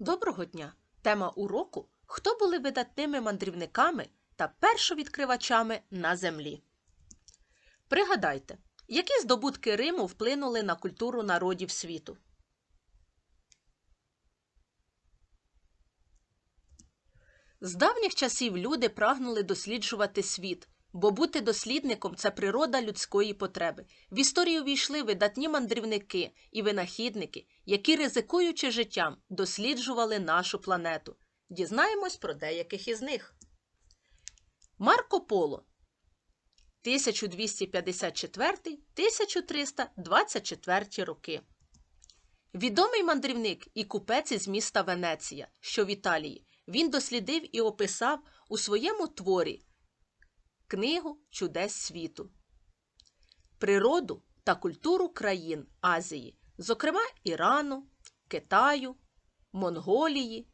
Доброго дня! Тема уроку Хто були видатними мандрівниками та першовідкривачами на землі? Пригадайте, які здобутки Риму вплинули на культуру народів світу? З давніх часів люди прагнули досліджувати світ, бо бути дослідником це природа людської потреби. В історію війшли видатні мандрівники і винахідники, які, ризикуючи життям, досліджували нашу планету. Дізнаємось про деяких із них. Марко Поло 1254-1324 роки. Відомий мандрівник і купець із міста Венеція, що в Італії, він дослідив і описав у своєму творі Книгу чудес світу, природу та культуру країн Азії, зокрема Ірану, Китаю, Монголії,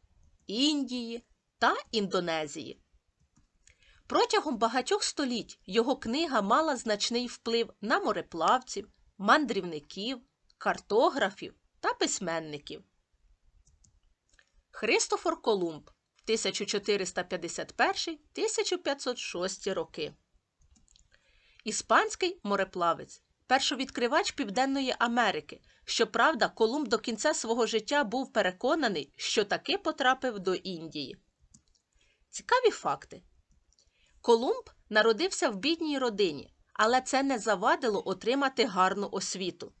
Індії та Індонезії. Протягом багатьох століть його книга мала значний вплив на мореплавців, мандрівників, картографів та письменників. Христофор Колумб 1451-1506 роки. Іспанський мореплавець, першовідкривач Південної Америки. Щоправда, Колумб до кінця свого життя був переконаний, що таки потрапив до Індії. Цікаві факти. Колумб народився в бідній родині, але це не завадило отримати гарну освіту.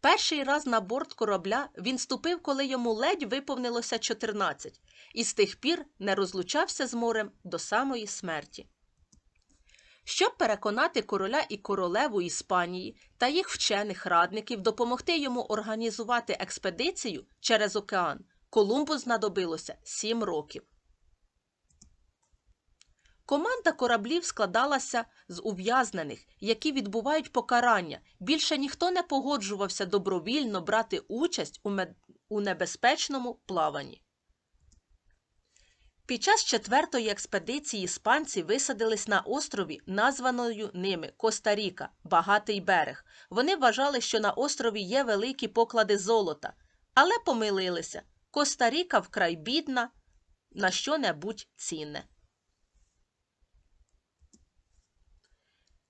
Перший раз на борт корабля він ступив, коли йому ледь виповнилося 14, і з тих пір не розлучався з морем до самої смерті. Щоб переконати короля і королеву Іспанії та їх вчених радників допомогти йому організувати експедицію через океан, Колумбу знадобилося 7 років. Команда кораблів складалася з ув'язнених, які відбувають покарання. Більше ніхто не погоджувався добровільно брати участь у, мед... у небезпечному плаванні. Під час четвертої експедиції іспанці висадились на острові, названою ними Коста-Ріка, багатий берег. Вони вважали, що на острові є великі поклади золота, але помилилися. Коста-Ріка вкрай бідна на що-небудь цінне.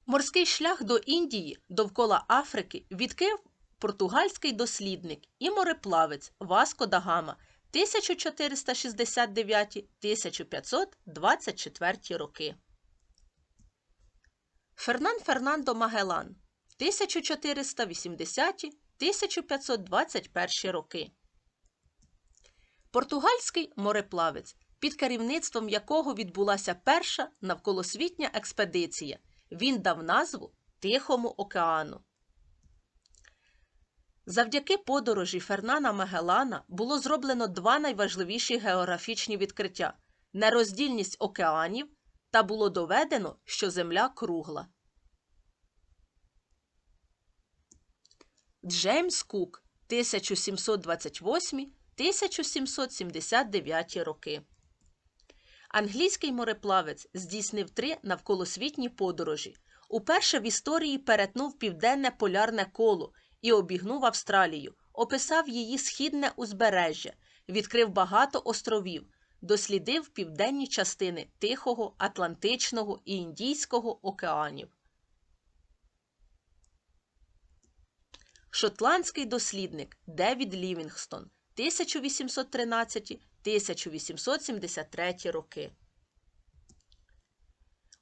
Морський шлях до Індії довкола Африки відкрив португальський дослідник і мореплавець Васко да Гама 1469-1524 роки. Фернан Фернандо Магелан 1480-1521 роки. Португальський мореплавець, під керівництвом якого відбулася перша навколосвітня експедиція. Він дав назву Тихому океану. Завдяки подорожі Фернана Магеллана було зроблено два найважливіші географічні відкриття нероздільність океанів та було доведено, що Земля кругла. Джеймс Кук 1728-1779 роки. Англійський мореплавець здійснив три навколосвітні подорожі. Уперше в історії перетнув південне полярне коло і обігнув Австралію, описав її східне узбережжя, відкрив багато островів, дослідив південні частини Тихого, Атлантичного і Індійського океанів. Шотландський дослідник Девід Лівінгстон 1813-1873 роки.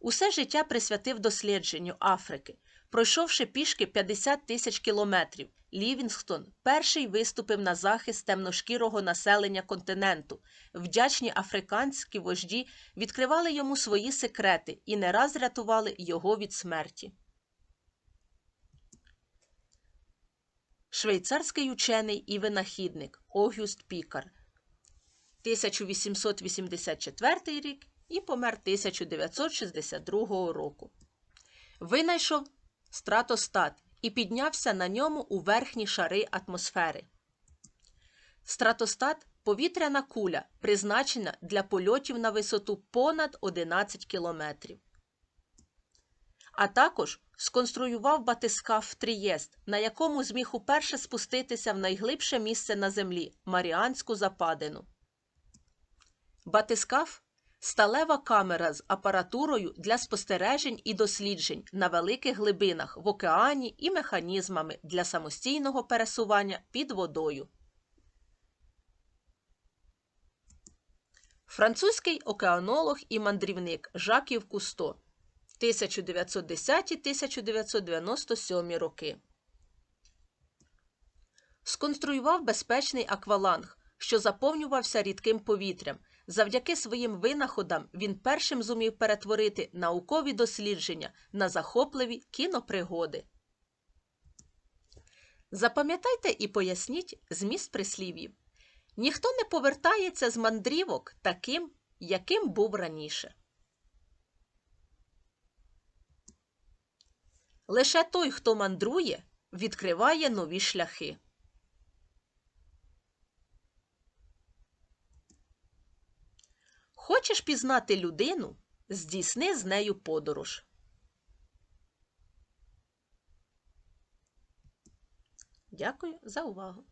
Усе життя присвятив дослідженню Африки. Пройшовши пішки 50 тисяч кілометрів, Лівінгстон перший виступив на захист темношкірого населення континенту. Вдячні африканські вожді відкривали йому свої секрети і не раз рятували його від смерті. Швейцарський учений і винахідник Огюст Пікар 1884 рік і помер 1962 року. Винайшов стратостат і піднявся на ньому у верхні шари атмосфери. Стратостат повітряна куля, призначена для польотів на висоту понад 11 кілометрів. А також сконструював батискаф Трієст, на якому зміг уперше спуститися в найглибше місце на землі Маріанську западину. Батискаф сталева камера з апаратурою для спостережень і досліджень на великих глибинах в океані і механізмами для самостійного пересування під водою. Французький океанолог і мандрівник Жаків Кусто 1910-1997 роки. Сконструював безпечний акваланг, що заповнювався рідким повітрям. Завдяки своїм винаходам він першим зумів перетворити наукові дослідження на захопливі кінопригоди. Запам'ятайте і поясніть зміст прислів'їв. Ніхто не повертається з мандрівок таким, яким був раніше. Лише той, хто мандрує, відкриває нові шляхи. Хочеш пізнати людину? Здійсни з нею подорож. Дякую за увагу.